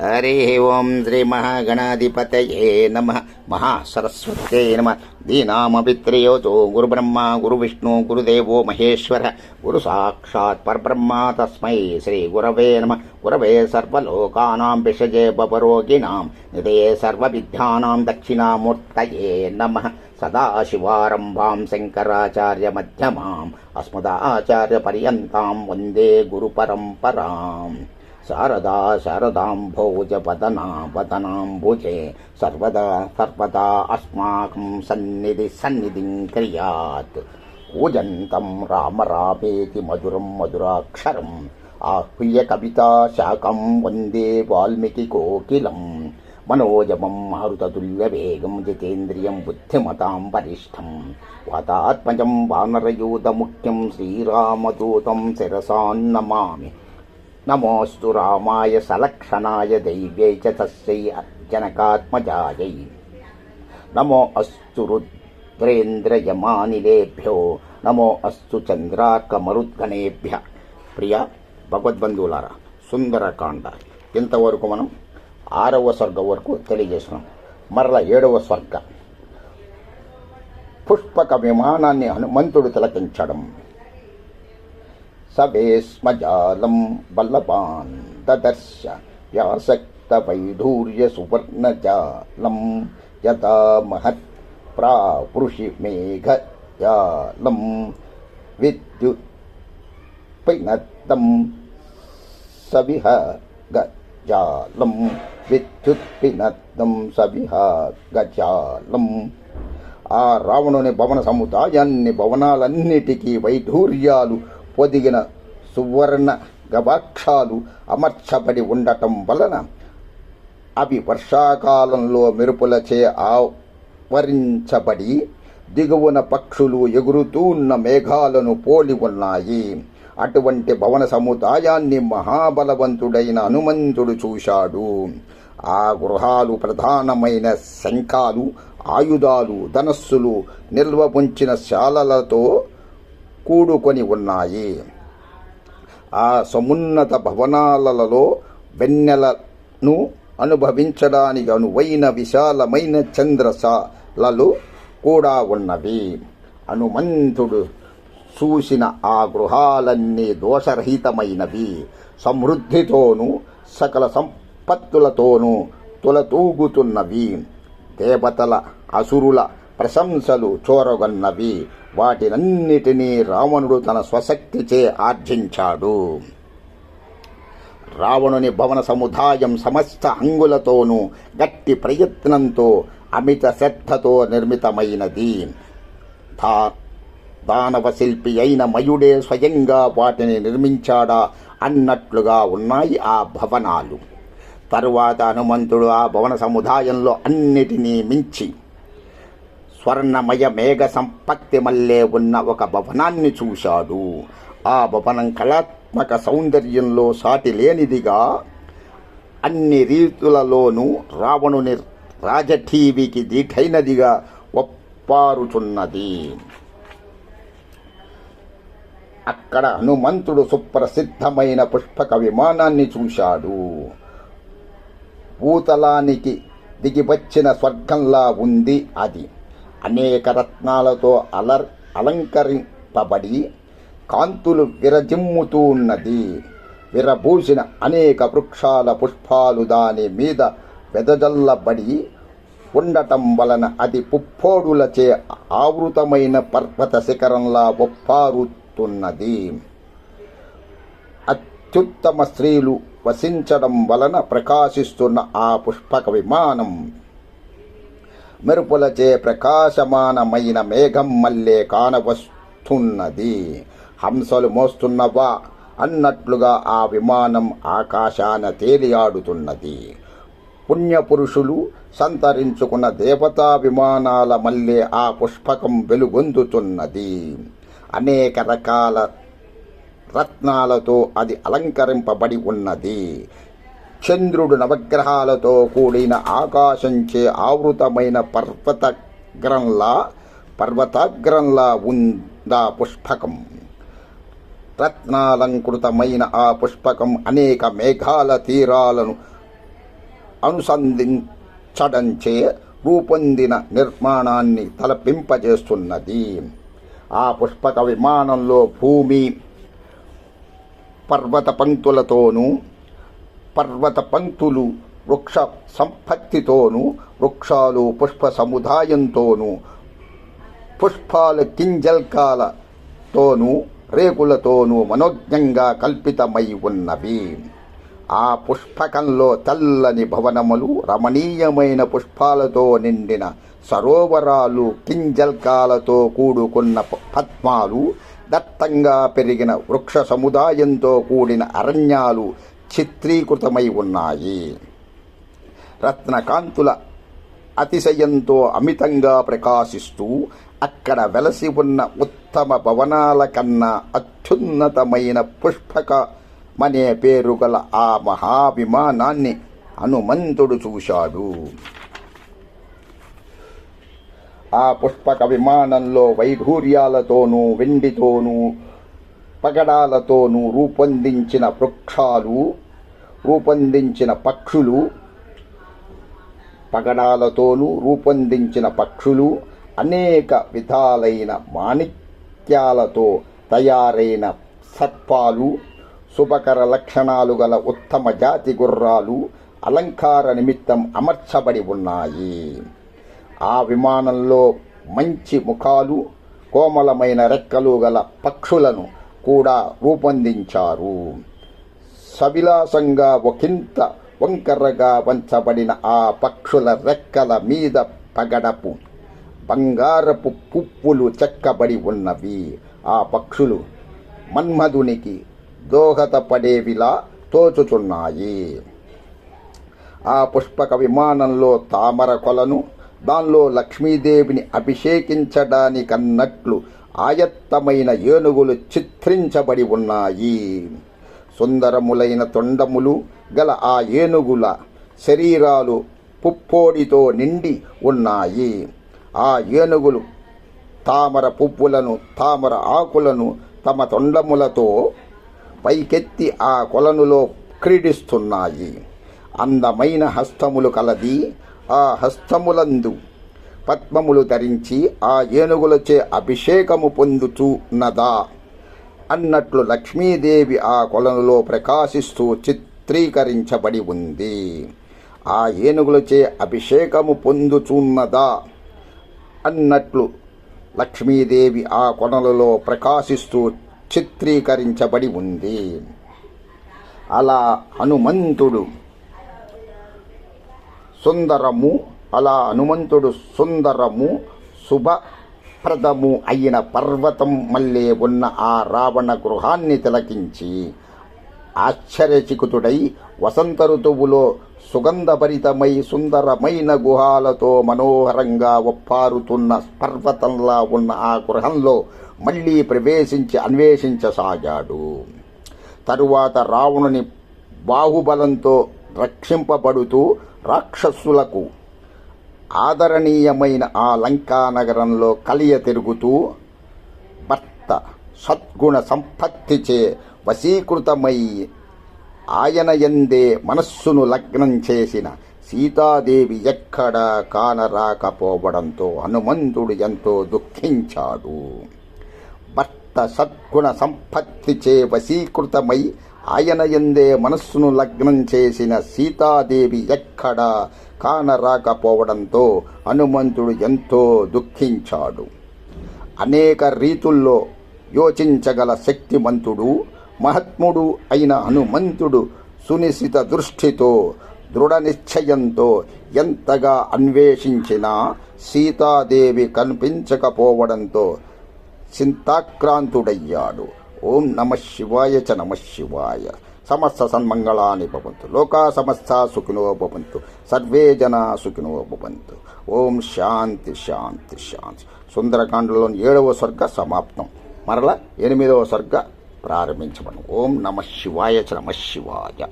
హరి ఓం శ్రీ మహాగణాధిపతయే నమ. మహాసరస్వతే నమ. దీనామపిత్రయోతో గురుబ్రహ్మ గురువిష్ణు గురుదేవో మహేశ్వర గురు సాక్షాత్ పరబ్రహ్మ తస్మై శ్రీ గురవే నమ. గురవే సర్వలోకానాం విషజే బపరోగిణాం నిదే సర్వవిద్యానాం దక్షిణామూర్తయే నమ. సదాశివారంభాం శంకరాచార్యమధ్యమాం. అస్మదాచార్యపర్యంతాం వందే గురుపరంపరాం. శారదా శారదాంభోజపదనా వదనాంబుజే సర్వదా సర్వదా అస్మాకం సన్నిధి సన్నిధిం క్రియాత్. కూజంతం రామ రామేతి మధురం మధురాక్షరం. ఆహ్య కవితా శాఖం వందే వాల్మీకి కోకిలం. మనోజమం మారుతతుల్యవేగం జితేంద్రియం బుద్ధిమతాం వరిష్టం వాతాత్మజం వానరయూతముఖ్యం శ్రీరామదూతం శిరసాన్నమామి. నమోస్తు రామాయ సలక్షణాయ దైవ్యై చ తస్యై జనకాత్మజాయై. నమో అస్తు రుద్రేంద్రయమానిలేభ్యో నమో అస్తు చంద్రాకమరుద్గణేభ్య ప్రియ భగవద్బంధువులారా సుందరకాండ. ఇంతవరకు మనం ఆరవ స్వర్గం వరకు తెలియజేసినాం మరల ఏడవ స్వర్గ. పుష్పక విమానాన్ని హనుమంతుడు తిలకించడం. సవేస్మజాలం బల్లవాన్ దదర్శ వ్యాసక్తవైఢూర్య సువర్ణజాలం యథా ప్రాపృషి ప్రావృషి మేఘజాలం విద్యుత్ పినత్తం సవిహ గజాలం విద్యుత్పినత్తం సవిహ గజాలం ఆ రావణుని భవన సముదాయాన్ని భవనాలన్నిటికీ వైఢూర్యాలు పొదిగిన సువర్ణ గవాక్షాలు అమర్చబడి ఉండటం వలన అవి వర్షాకాలంలో మెరుపులచే ఆవరించబడి దిగువన పక్షులు ఎగురుతూ ఉన్న మేఘాలను పోలి ఉన్నాయి. అటువంటి భవన సముదాయాన్ని మహాబలవంతుడైన హనుమంతుడు చూశాడు. ఆ గృహాలు ప్రధానమైన శంఖాలు ఆయుధాలు ధనస్సులు నిల్వ ఉంచిన శాలలతో కూడుకొని ఉన్నాయి. ఆ సమున్నత భవనాలలో వెన్నెలను అనుభవించడానికి అనువైన విశాలమైన చంద్రశాలలు కూడా ఉన్నవి. హనుమంతుడు చూసిన ఆ గృహాలన్నీ దోషరహితమైనవి. సమృద్ధితోనూ సకల సంపత్తులతోనూ తులతూగుతున్నవి. దేవతల అసురుల ప్రశంసలు చోరగొన్నవి. వాటినన్నిటినీ రావణుడు తన స్వశక్తిచే ఆర్జించాడు. రావణుని భవన సముదాయం సమస్త అంగులతోనూ గట్టి ప్రయత్నంతో అమిత శ్రద్ధతో నిర్మితమైనది. దా దానవ శిల్పి అయిన మయుడే స్వయంగా వాటిని నిర్మించాడా అన్నట్లుగా ఉన్నాయి ఆ భవనాలు. తరువాత హనుమంతుడు ఆ భవన సముదాయంలో అన్నిటినీ మించి స్వర్ణమయ మేఘ సంపత్తి మల్లే ఉన్న ఒక భవనాన్ని చూశాడు. ఆ భవనం కళాత్మక సౌందర్యంలో సాటి లేనిదిగా అన్ని రీతులలోనూ రావణుని రాజఠీవికి దీటైనదిగా ఒప్పారుచున్నది. అక్కడ హనుమంతుడు సుప్రసిద్ధమైన పుష్పక విమానాన్ని చూశాడు. భూతలానికి దిగివచ్చిన స్వర్గంలా ఉంది అది. అనేక రత్నాలతో అలర్ అలంకరింపబడి కాంతులు విరజిమ్ముతూ ఉన్నది విరబూసిన అనేక వృక్షాల పుష్పాలు దాని మీద వెదజల్లబడి ఉండటం వలన అది పుప్పోడులచే ఆవృతమైన పర్వత శిఖరంలా ఒప్పారుతున్నది. అత్యుత్తమ స్త్రీలు వసించడం వలన ప్రకాశిస్తున్న ఆ పుష్పక విమానం మెరుపులచే ప్రకాశమానమైన మేఘం మల్లే కానవస్తున్నది. హంసలు మోస్తున్నవా? అన్నట్లుగా ఆ విమానం ఆకాశాన తేలియాడుతున్నది. పుణ్యపురుషులు సంతరించుకున్న దేవతా విమానాల మల్లే ఆ పుష్పకం వెలుగొందుతున్నది. అనేక రకాల రత్నాలతో అది అలంకరింపబడి ఉన్నది. చంద్రుడు నవగ్రహాలతో కూడిన ఆకాశంచే ఆవృతమైన పర్వతగ్రంలా పర్వతాగ్రంలా ఉందా పుష్పకం. రత్నాలంకృతమైన ఆ పుష్పకం అనేక మేఘాల తీరాలను అనుసంధించడంచే రూపొందిన నిర్మాణాన్ని తలపింపజేస్తున్నది. ఆ పుష్పక విమానంలో భూమి పర్వత పంక్తులతోనూ పర్వత పంక్తులు వృక్ష సంపత్తితోనూ వృక్షాలు పుష్ప సముదాయంతోనూ పుష్పాల కింజల్కాలతోనూ రేకులతోనూ మనోజ్ఞంగా కల్పితమై ఉన్నవి. ఆ పుష్పకంలో తెల్లని భవనములు రమణీయమైన పుష్పాలతో నిండిన సరోవరాలు కింజల్కాలతో కూడుకున్న ప- పద్మాలు దట్టంగా పెరిగిన వృక్ష సముదాయంతో కూడిన అరణ్యాలు చిత్రీకృతమై ఉన్నాయి. రత్నకాంతుల అతిశయంతో అమితంగా ప్రకాశిస్తూ అక్కడ వెలసి ఉన్న ఉత్తమ భవనాల కన్నా అత్యున్నతమైన పుష్పకమనే పేరు గల ఆ మహాభిమానాన్ని హనుమంతుడు చూశాడు. ఆ పుష్పక విమానంలో వైఢూర్యాలతోనూ వెండితోనూ పగడాలతోనూ రూపొందించిన వృక్షాలు రూపొందించిన పక్షులు పగడాలతోనూ రూపొందించిన పక్షులు అనేక విధాలైన మాణిక్యాలతో తయారైన సత్పాలు శుభకర లక్షణాలు గల ఉత్తమ జాతి గుర్రాలు అలంకార నిమిత్తం అమర్చబడి ఉన్నాయి. ఆ విమానంలో మంచి ముఖాలు కోమలమైన రెక్కలు గల పక్షులను కూడా రూపొందించారు. సవిలాసంగా ఒకంత వంకరగా వంచబడిన ఆ పక్షుల రెక్కల మీద పగడపు బంగారపు పుప్పులు చెక్కబడి ఉన్నవి. ఆ పక్షులు మన్మధునికి దోహదపడేవిలా తోచుచున్నాయి. ఆ పుష్పక విమానంలో తామర కొలను దానిలో లక్ష్మీదేవిని అభిషేకించడానికన్నట్లు ఆయత్తమైన ఏనుగులు చిత్రించబడి ఉన్నాయి. సుందరములైన తొండములు గల ఆ ఏనుగుల శరీరాలు పుప్పోడితో నిండి ఉన్నాయి. ఆ ఏనుగులు తామర పువ్వులను తామర ఆకులను తమ తొండములతో పైకెత్తి ఆ కొలనులో క్రీడిస్తున్నాయి. అందమైన హస్తములు కలది ఆ హస్తములందు పద్మములు ధరించి ఆ ఏనుగులచే అభిషేకము పొందుచున్నదా అన్నట్లు లక్ష్మీదేవి ఆ కొలనులో ప్రకాశిస్తూ చిత్రీకరించబడి ఉంది. ఆ ఏనుగులచే అభిషేకము పొందుచున్నదా? అన్నట్లు లక్ష్మీదేవి ఆ కొనలలో ప్రకాశిస్తూ చిత్రీకరించబడి ఉంది. అలా హనుమంతుడు సుందరము అలా హనుమంతుడు సుందరము శుభ ప్రదము అయిన పర్వతం మల్లే ఉన్న ఆ రావణ గృహాన్ని తిలకించి ఆశ్చర్యచికుతుడై వసంత ఋతువులో సుగంధభరితమై సుందరమైన గుహాలతో మనోహరంగా ఒప్పారుతున్న పర్వతంలా ఉన్న ఆ గృహంలో మళ్ళీ ప్రవేశించి అన్వేషించసాగాడు. తరువాత రావణుని బాహుబలంతో రక్షింపబడుతూ రాక్షసులకు ఆదరణీయమైన ఆ లంకా నగరంలో కలియ తిరుగుతూ భర్త సద్గుణ సంపత్తిచే వశీకృతమై ఆయన ఎందే మనస్సును లగ్నం చేసిన సీతాదేవి ఎక్కడా కానరాకపోవడంతో హనుమంతుడు ఎంతో దుఃఖించాడు. భర్త సద్గుణ సంపత్తిచే వశీకృతమై ఆయన ఎందే మనస్సును లగ్నం చేసిన సీతాదేవి ఎక్కడా కానరాకపోవడంతో హనుమంతుడు ఎంతో దుఃఖించాడు. అనేక రీతుల్లో యోచించగల శక్తిమంతుడు మహాత్ముడు అయిన హనుమంతుడు సునిశిత దృష్టితో దృఢ నిశ్చయంతో ఎంతగా అన్వేషించినా సీతాదేవి కనిపించకపోవడంతో చింతాక్రాంతుడయ్యాడు. ఓం నమ శివాయ చ నమ శివాయ. సమస్త సన్మంగళాని భవంతు. లోకా సమస్త సుఖినో భవంతు. సర్వే జనా సుఖినో భవంతు. ఓం శాంతి శాంతి శాంతి. సుందరకాండలోని ఏడవ స్వర్గ సమాప్తం. మరల ఎనిమిదవ స్వర్గ ప్రారంభించబడు ఓం నమ శివాయ చ నమ శివాయ.